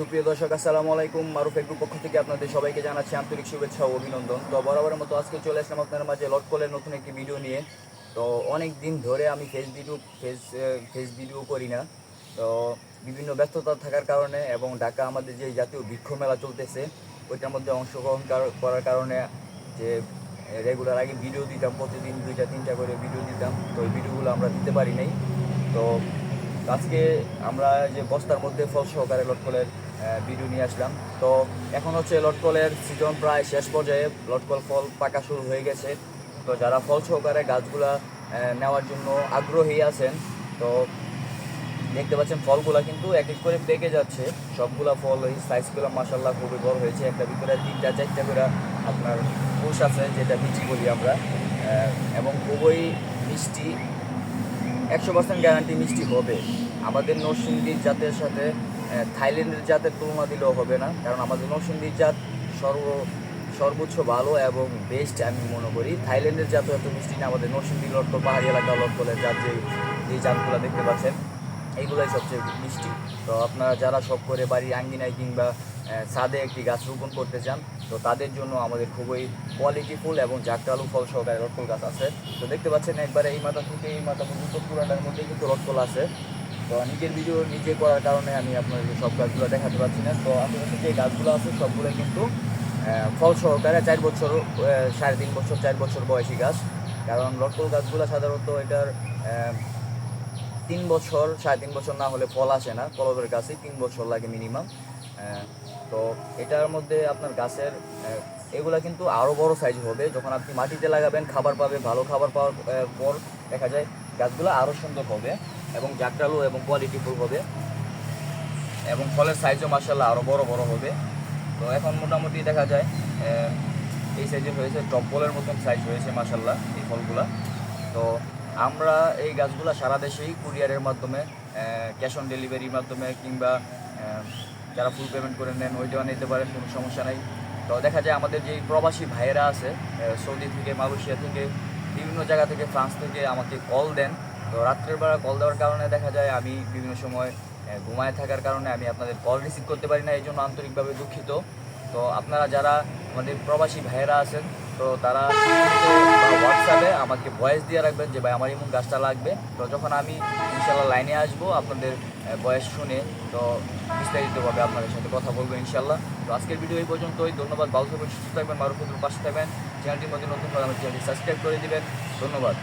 সুপ্রিয় দর্শক, আসসালামু আলাইকুম। মারুফ এগ্রুপ পক্ষ থেকে আপনাদের সবাইকে জানাচ্ছি আন্তরিক শুভেচ্ছা ও অভিনন্দন। তো বরাবরের মতো আজকে চলে আসলাম আপনার মাঝে লটকলের নতুন একটি ভিডিও নিয়ে। তো অনেক দিন ধরে আমি face video face face video করি না। তো বিভিন্ন ব্যস্ততা থাকার কারণে এবং ঢাকা আমাদের যে জাতীয় বৃক্ষ মেলা চলতেছে, ওইটার মধ্যে অংশগ্রহণ করার কারণে যে রেগুলার আগে ভিডিও দিতাম, প্রতিদিন দুইটা, তিনটা করে ভিডিও দিতাম। তো ওই ভিডিওগুলো আমরা দিতে পারি নাই। তো আজকে আমরা যে বস্তার মধ্যে ফল সহকারে লটকলের ভিডিও নিয়ে আসলাম। তো এখন হচ্ছে লটকলের সিজন প্রায় শেষ পর্যায়ে। লটকল ফল পাকা শুরু হয়ে গেছে। তো যারা ফল সহকারে গাছগুলা নেওয়ার জন্য আগ্রহী আছেন, তো দেখতে পাচ্ছেন ফলগুলা কিন্তু এক এক করে পেকে যাচ্ছে। সবগুলা ফল এই সাইজগুলো মাসাল্লাহ খুবই বড় হয়েছে। একটা ভিতরে তিনটা, চারটা করে আপনার কোষ আছে, যেটা বিচি বলি আমরা। এবং খুবই মিষ্টি, একশো পার্সেন্ট গ্যারান্টি মিষ্টি হবে। আমাদের নরসিংদীর জাতের সাথে থাইল্যান্ডের জাতের তুলনা দিলেও হবে না, কারণ আমাদের নরসিংদীর জাত সর্ব, সর্বোচ্চ ভালো এবং বেস্ট আমি মনে করি। থাইল্যান্ডের জাত এত মিষ্টি না, আমাদের নরসিংদী লটকল পাহাড়ি এলাকা লটকলের জাত যে যে জাতগুলো দেখতে পাচ্ছেন এইগুলোই সবচেয়ে মিষ্টি। তো আপনারা যারা সব করে বাড়ির আঙ্গিনায় কিংবা ছাদে একটি গাছ রোপণ করতে চান, তো তাদের জন্য আমাদের খুবই কোয়ালিটিফুল এবং জাকটালু ফল সহকারে রটকল গাছ আছে। তো দেখতে পাচ্ছেন, একবারে এই মাথা থেকে এই মাথা পর্যন্ত পুরাটার মধ্যে কিন্তু রটকল আছে। তো নিজের ভিডিও নিজে করার কারণে আমি আপনাদের সব গাছগুলো দেখাতে পারছি না। তো আশেপাশে যে গাছগুলো আছে সবগুলো কিন্তু ফল সহকারে চার বছর সাড়ে তিন বছর, চার বছর বয়সী গাছ কারণ লটকল গাছগুলো সাধারণত এটার তিন বছর, সাড়ে তিন বছর না হলে ফল আসে না কলবের গাছে তিন বছর লাগে মিনিমাম তো এটার মধ্যে আপনার গাছের এগুলা কিন্তু আরও বড় সাইজ হবে। যখন আপনি মাটিতে লাগাবেন, খাবার পাবে, ভালো খাবার পাওয়ার পর দেখা যায় গাছগুলো আরও সুন্দর হবে এবং জাকটালু এবং কোয়ালিটিফুল হবে এবং ফলের সাইজও মার্শাল্লাহ আরও বড় বড় হবে। তো এখন মোটামুটি দেখা যায় এই সাইজের হয়েছে টপবলের মতন সাইজ হয়েছে মার্শাল্লাহ এই ফলগুলা। তো আমরা এই গাছগুলো সারা দেশেই কুরিয়ারের মাধ্যমে ক্যাশ অন ডেলিভারির মাধ্যমে কিংবা যারা ফুল পেমেন্ট করে নেন ওইটাও নিতে পারেন, কোনো সমস্যা নাই। তো দেখা যায় আমাদের যে প্রবাসী ভাইয়েরা আছে সৌদি থেকে, মালয়েশিয়া থেকে বিভিন্ন জায়গা থেকে, ফ্রান্স থেকে আমাকে কল দেন। তো রাত্রের বেলা কল দেওয়ার কারণে দেখা যায় আমি বিভিন্ন সময় ঘুমায় থাকার কারণে আমি আপনাদের কল রিসিভ করতে পারি না, এই জন্য আন্তরিকভাবে দুঃখিত। তো আপনারা যারা আমাদের প্রবাসী ভাইয়েরা আছেন তো তারা হোয়াটসঅ্যাপে আমাকে ভয়েস দিয়ে রাখবেন যে, ভাই, আমার এমন গাছটা লাগবে। তো যখন আমি ইনশাল্লাহ লাইনে আসব, আপনাদের ভয়েস শুনে, তো বিস্তারিতভাবে আপনাদের সাথে কথা বলব ইনশাল্লাহ। তো আজকের ভিডিও এই পর্যন্তই। ধন্যবাদ। ভালো থাকবেন, সুস্থ থাকবেন মারুফুদ্দুর পাশে থাকবেন। চ্যানেলটির মধ্যে নতুন করে আমার চ্যানেলটি সাবস্ক্রাইব করে দেবেন। ধন্যবাদ।